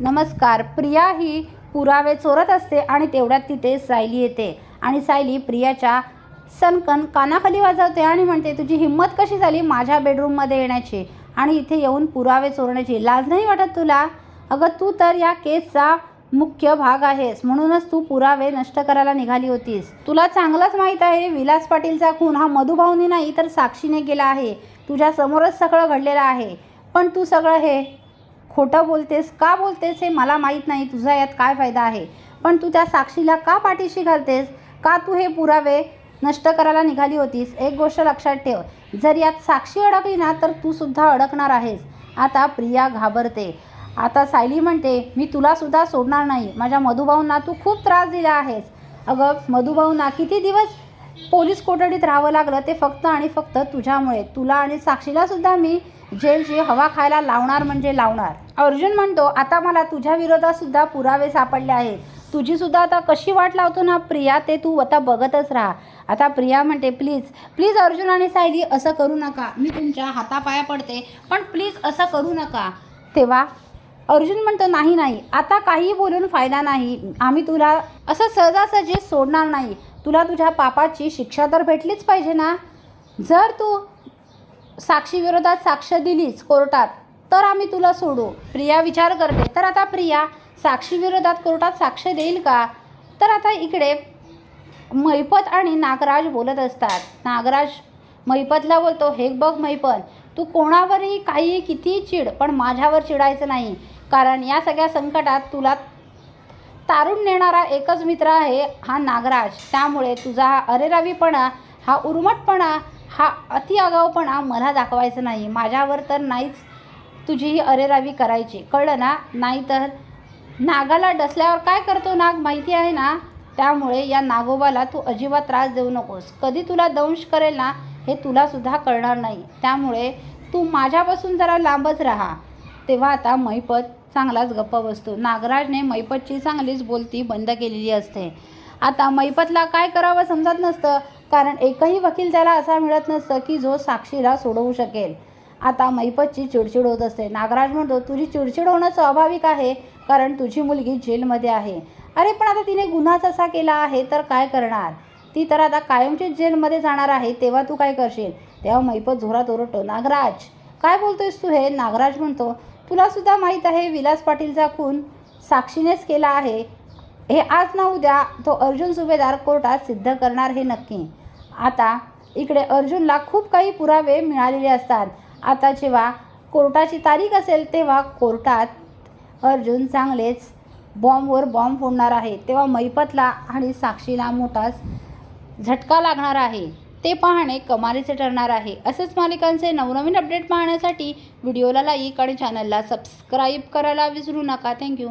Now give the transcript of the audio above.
नमस्कार प्रिया ही पुरावे चोरत असते आणि तेवढ्यात तिथे सायली येते. आणि सायली प्रियाच्या सनकन कानाखाली वाजवते आणि म्हणते तुझी हिंमत कशी झाली माझ्या बेडरूममध्ये येण्याची? आणि इथे येऊन पुरावे चोरण्याची लाज नाही वाटत तुला? अगं तू तर या केसचा मुख्य भाग आहेस. म्हणूनच तू पुरावे नष्ट करायला निघाली होतीस. तुला चांगलंच माहीत आहे विलास पाटीलचा खून हा मधुभाऊनी नाही तर साक्षीने केला आहे. तुझ्या समोरच सगळं घडलेलं आहे. पण तू सगळं हे खोटं बोलतेस का बोलतेस हे मला माहीत नाही तुझा यात काय फायदा आहे? पण तू त्या साक्षीला का पाठीशी घालतेस? का तू हे पुरावे नष्ट करायला निघाली होतीस? एक गोष्ट लक्षात ठेव जर यात साक्षी अडकली ना तर तू सुद्धा अडकणार आहेस. आता प्रिया घाबरते. आता सायली म्हणते मी तुलासुद्धा सोडणार नाही. माझ्या मधुभाऊंना तू खूप त्रास दिला आहेस. अगं मधुभाऊंना किती दिवस पोलीस कोठडीत राहावं लागलं ते फक्त आणि फक्त तुझ्यामुळे. तुला आणि साक्षीलासुद्धा मी जेलची हवा खायला लावणार म्हणजे लावणार. अर्जुन म्हणतो आता मला तुझ्या विरोधातसुद्धा पुरावे सापडले आहेत. तुझीसुद्धा आता कशी वाट लावतो ना प्रिया? ते तू आता बघतच राहा. आता प्रिया म्हणते प्लीज प्लीज अर्जुन आणि सायली असं करू नका. मी तुमच्या हातापाया पडते पण प्लीज असं करू नका. तेव्हा अर्जुन म्हणतो नाही नाही. आता काही बोलून फायदा नाही. आम्ही तुला असं सहजासहजी सोडणार नाही. तुला तुझ्या पापाची शिक्षा तर भेटलीच पाहिजे ना? जर तू साक्षीविरोधात साक्ष दिलीच कोर्टात तर आम्ही तुला सोडू. प्रिया विचार करते तर आता प्रिया साक्षीविरोधात कोर्टात साक्ष देईल का? तर आता इकडे मैपत आणि नागराज बोलत असतात. नागराज मैपतला बोलतो हे बघ मैपत तू कोणावरही काही कितीही चिड पण माझ्यावर चिडायचं नाही. कारण या सगळ्या संकटात तुला तारून नेणारा एकच मित्र आहे हा नागराज. त्यामुळे तुझा हा अरेरावीपणा हा उर्मटपणा हा अति आगाऊपणा मला दाखवायचा नाही. माझ्यावर तर नाहीच तुझी ही अरेरावी करायची. कळलं ना? नाहीतर नागाला डसल्यावर काय करतो नाग? माहिती आहे ना? त्यामुळे या नागोबाला तू अजिबात त्रास देऊ नकोस. कधी तुला दंश करेल ना हे तुलासुद्धा कळणार नाही. त्यामुळे तू माझ्यापासून जरा लांबच राहा. तेव्हा आता मैपत चांगलाच गप्प बसतो. नागराजने मैपतची चांगलीच बोलती बंद केलेली असते. आता मैपतला काय करावं समजत नसतं. कारण एकही वकील त्याला असा मिळत नसतं की जो साक्षीला सोडवू शकेल. आता मैपतची चिडचिड होत असते. नागराज म्हणतो तुझी चिडचिड होणं स्वाभाविक आहे कारण तुझी मुलगी जेलमध्ये आहे. अरे पण आता तिने गुन्हाच असा केला आहे तर काय करणार? ती तर आता कायमची जेलमध्ये जाणार आहे तेव्हा तू काय करशील? तेव्हा मैपत झोरात ओरडतो नागराज काय बोलतोयस तू हे? नागराज म्हणतो तुलासुद्धा माहीत आहे विलास पाटीलचा खून साक्षीनेच केला आहे. हे आज ना उद्या तो अर्जुन सुभेदार कोर्टात सिद्ध करणार हे नक्की. आता इकडे अर्जुनला खूप काही पुरावे मिळालेले असतात. आता जेव्हा कोर्टाची तारीख असेल तेव्हा कोर्टात अर्जुन चांगलेच बॉम्बवर बॉम्ब फोडणार आहे. तेव्हा मैपतला आणि साक्षीला मोठाच झटका लागणार आहे. ते पाहणे कमालीचे ठरणार आहे. असेच मालिकांचे नवनवीन अपडेट पाहण्यासाठी व्हिडिओला लाईक आणि चॅनलला सबस्क्राईब करायला विसरू नका. थँक्यू.